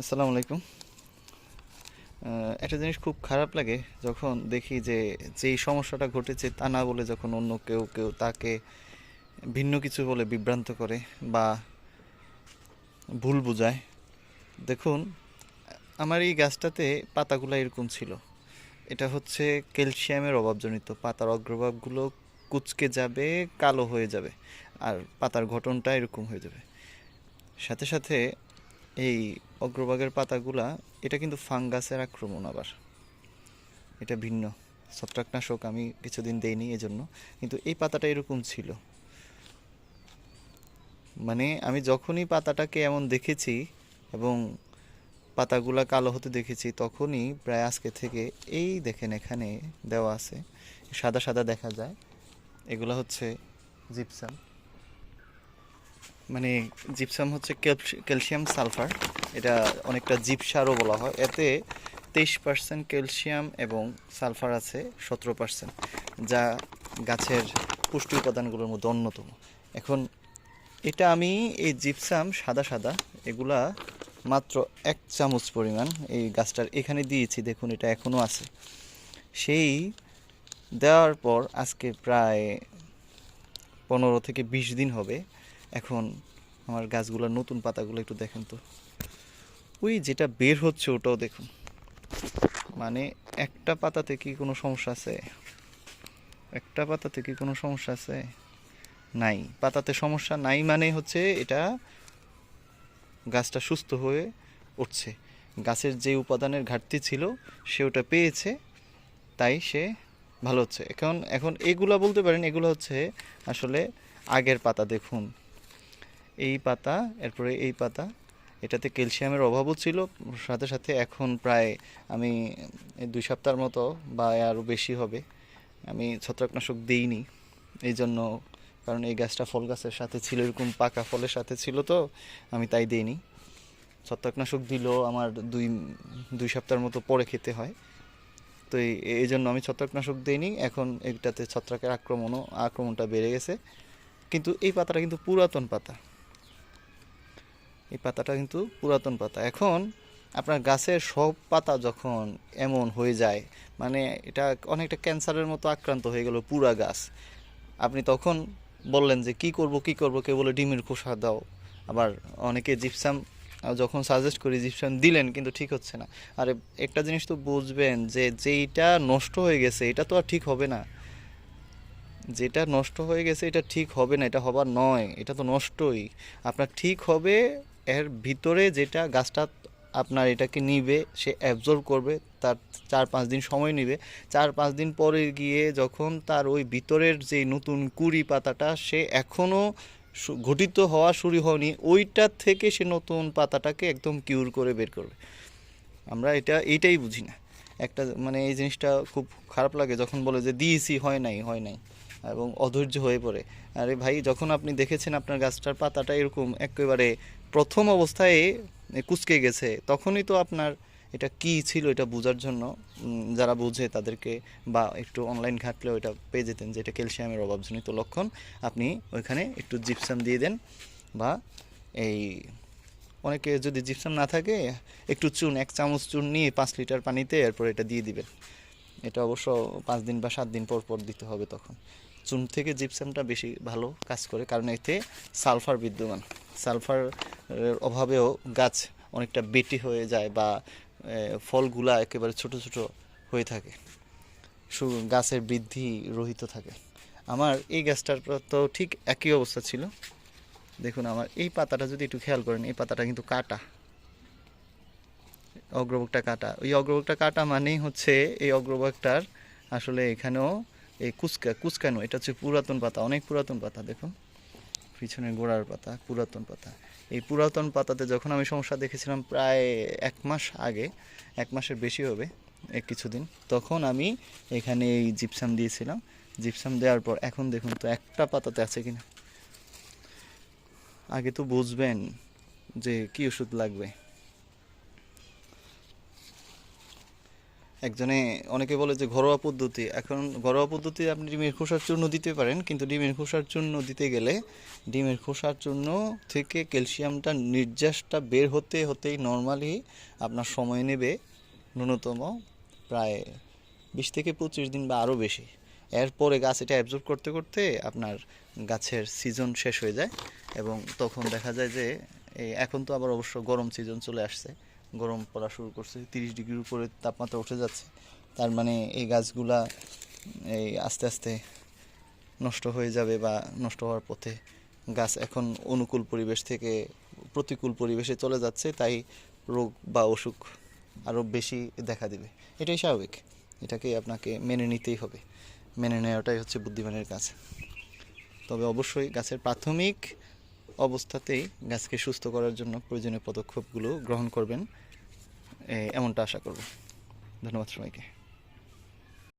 আসসালামু আলাইকুম। একটা জিনিস খুব খারাপ লাগে যখন দেখি যে যেই সমস্যাটা ঘটেছে তা না বলে যখন অন্য কেউ কেউ তাকে ভিন্ন কিছু বলে বিভ্রান্ত করে বা ভুল বোঝায়। দেখুন, আমার এই গাছটাতে পাতাগুলো এরকম ছিল। এটা হচ্ছে ক্যালসিয়ামের অভাবজনিত, পাতার অগ্রভাবগুলো কুচকে যাবে, কালো হয়ে যাবে, আর পাতার ঘটনটা এরকম হয়ে যাবে। সাথে সাথে এই অগ্রভাগের পাতাগুলা, এটা কিন্তু ফাঙ্গাসের আক্রমণ আবার। এটা ভিন্ন। ছত্রাকনাশক আমি কিছুদিন দেইনি এজন্য, কিন্তু এই পাতাটা এরকম ছিল। মানে আমি যখনই পাতাটাকে এমন দেখেছি এবং পাতাগুলা কালো হতে দেখেছি, তখনই প্রায় আজকে থেকে এই দেখেন এখানে দেওয়া আছে, সাদা সাদা দেখা যায়। এগুলা হচ্ছে জিপসাম। মানে জিপসাম হচ্ছে ক্যালসিয়াম সালফার এটা অনেকটা জিপসারও বলা হয়। এতে তেইশ পার্সেন্ট ক্যালসিয়াম এবং সালফার আছে সতেরো পার্সেন্ট যা গাছের পুষ্টি উপাদানগুলোর মধ্যে অন্যতম। এখন এটা আমি এই জিপসাম সাদা সাদা, এগুলা মাত্র এক চামচ পরিমাণ এই গাছটার এখানে দিয়েছি, দেখুন এটা এখনও আছে। সেই দেওয়ার পর আজকে প্রায় পনেরো থেকে বিশ দিন হবে। এখন আমার গাছগুলোর নতুন পাতাগুলো একটু দেখেন তো। ওই যেটা বের হচ্ছে ওটাও দেখুন। মানে একটা পাতাতে কি কোনো সমস্যা আছে? একটা পাতাতে কি কোনো সমস্যা আছে? নাই। পাতাতে সমস্যা নাই মানে হচ্ছে এটা গাছটা সুস্থ হয়ে উঠছে। গাছের যে উপাদানের ঘাটতি ছিল সে ওটা পেয়েছে, তাই সে ভালো হচ্ছে। এখন এখন এগুলা বলতে পারেন, এগুলো হচ্ছে আসলে আগের পাতা দেখুন। এই পাতা, এরপরে এই পাতা, এটাতে ক্যালসিয়ামের অভাবও ছিল, সাথে সাথে এখন প্রায় আমি দুই সপ্তাহের মতো বা আরও বেশি হবে, আমি ছত্রাকনাশক দিইনি, এই জন্য, কারণ এই গাছটা ফল গাছের সাথে ছিল, এরকম পাকা ফলের সাথে ছিল তো, আমি তাই দিইনি। ছত্রাকনাশক দিলেও আমার দুই দুই সপ্তাহের মতো পরে খেতে হয়, তো এই জন্য আমি ছত্রাকনাশক দিইনি, এখন এটাতে ছত্রাকের আক্রমণও, আক্রমণটা বেড়ে গেছে, কিন্তু এই পাতাটা কিন্তু পুরাতন পাতা। এই পাতাটা কিন্তু পুরাতন পাতা। এখন আপনার গাছের সব পাতা যখন এমন হয়ে যায় মানে এটা অনেকটা ক্যান্সারের মতো আক্রান্ত হয়ে গেল পুরা গাছ। আপনি তখন বললেন যে, কি করব কি করব? কে বলে, ডিমের খোসা দাও। আবার অনেকে জিপসাম যখন সাজেস্ট করি জিপসাম দিলেন, কিন্তু ঠিক হচ্ছে না। আর, একটা জিনিস তো বুঝবেন যে, যেইটা নষ্ট হয়ে গেছে, এটা তো আর ঠিক হবে না। যেটা নষ্ট হয়ে গেছে, এটা ঠিক হবে না, এটা হবার নয়, এটা তো নষ্টই। আপনার ঠিক হবে এর ভিতরে যেটা গাছটা আপনার এটাকে নিবে, সে অ্যাবজর্ব করবে, তার চার পাঁচ দিন সময় নেবে। চার পাঁচ দিন পরে গিয়ে যখন তার ওই ভিতরের যে নতুন কুড়ি পাতাটা, সে এখনও ঘটিত হওয়া শুরু হয়নি ওইটার থেকে সে নতুন পাতাটাকে একদম কিউর করে বের করবে। আমরা এটা, এইটাই বুঝি না। একটা মানে এই জিনিসটা খুব খারাপ লাগে যখন বলে যে দিয়েছি, হয় নাই হয় নাই, এবং অধৈর্য হয়ে পড়ে। আরে ভাই, যখন আপনি দেখেছেন আপনার গাছটার পাতাটা এরকম, একেবারে প্রথম অবস্থায় কুচকে গেছে। তখনই তো আপনার এটা কি ছিল এটা বোঝার জন্য যারা বুঝে তাদেরকে বা একটু অনলাইন ঘাটলেও এটা পেয়ে যেতেন যে এটা ক্যালসিয়ামের অভাবজনিত লক্ষণ, আপনি ওইখানে একটু জিপসাম দিয়ে দেন বা এই অনেকে যদি জিপসাম না থাকে, একটু চুন, এক চামচ চুন নিয়ে পাঁচ লিটার পানিতে এরপর এটা দিয়ে দিবেন। এটা অবশ্য পাঁচ দিন বা সাত দিন পর পর দিতে হবে তখন। চুন থেকে জিপসামটা বেশি ভালো কাজ করে, কারণ এতে সালফার বিদ্যমান। সালফার অভাবেও গাছ অনেকটা বেটি হয়ে যায় বা ফলগুলা একেবারে ছোট ছোট হয়ে থাকে। গাছের বৃদ্ধি রহিত থাকে। আমার এই গাছটার তো ঠিক একই অবস্থা ছিল। দেখুন, আমার এই পাতাটা যদি একটু খেয়াল করেন, এই পাতাটা কিন্তু কাটা। অগ্রভাগটা কাটা। ওই অগ্রবকটা কাটা মানেই হচ্ছে এই অগ্রবকটার আসলে এখানেও এই কুচকা, কুচকানো, এটা হচ্ছে পুরাতন পাতা, অনেক পুরাতন পাতা, দেখুন। পিছনের গোড়ার পাতা, পুরাতন পাতা। এই পুরাতন পাতাতে যখন আমি সমস্যা দেখেছিলাম প্রায় এক মাস আগে, এক মাসের বেশি হবে এক কিছুদিন, তখন আমি এখানে এই জিপসাম দিয়েছিলাম। জিপসাম দেওয়ার পর এখন দেখুন তো একটা পাতাতে আছে কিনা। আগে তো বুঝবেন যে কি ওষুধ লাগবে। একজনে অনেকে বলে যে ঘরোয়া পদ্ধতি। এখন ঘরোয়া পদ্ধতি আপনি ডিমের খোসার চূর্ণ দিতে পারেন, কিন্তু ডিমের খোসার চূর্ণ দিতে গেলে ডিমের খোসার চূর্ণ থেকে ক্যালসিয়ামটা নির্যাসটা বের হতে হতেই নর্মালি আপনার সময় নেবে ন্যূনতম প্রায় বিশ থেকে পঁচিশ দিন বা আরও বেশি। এরপরে গাছ এটা অ্যাবজর্ব করতে করতে আপনার গাছের সিজন শেষ হয়ে যায় এবং তখন দেখা যায় যে এখন তো আবার অবশ্য গরম সিজন চলে আসছে। গরম পড়া শুরু করছে, তিরিশ ডিগ্রির উপরে তাপমাত্রা উঠে যাচ্ছে, তার মানে এই গাছগুলা, এই আস্তে আস্তে নষ্ট হয়ে যাবে বা নষ্ট হওয়ার পথে গাছ এখন অনুকূল পরিবেশ থেকে প্রতিকূল পরিবেশে চলে যাচ্ছে, তাই রোগ বা অসুখ আরও বেশি দেখা দেবে। এটাই স্বাভাবিক এটাকে আপনাকে মেনে নিতেই হবে, মেনে নেওয়াটাই হচ্ছে বুদ্ধিমানের কাজ। তবে অবশ্যই গাছের প্রাথমিক অবস্থাতেই গাছকে সুস্থ করার জন্য প্রয়োজনীয় পদক্ষেপগুলো গ্রহণ করবেন এমনটা আশা করব। ধন্যবাদ সবাইকে।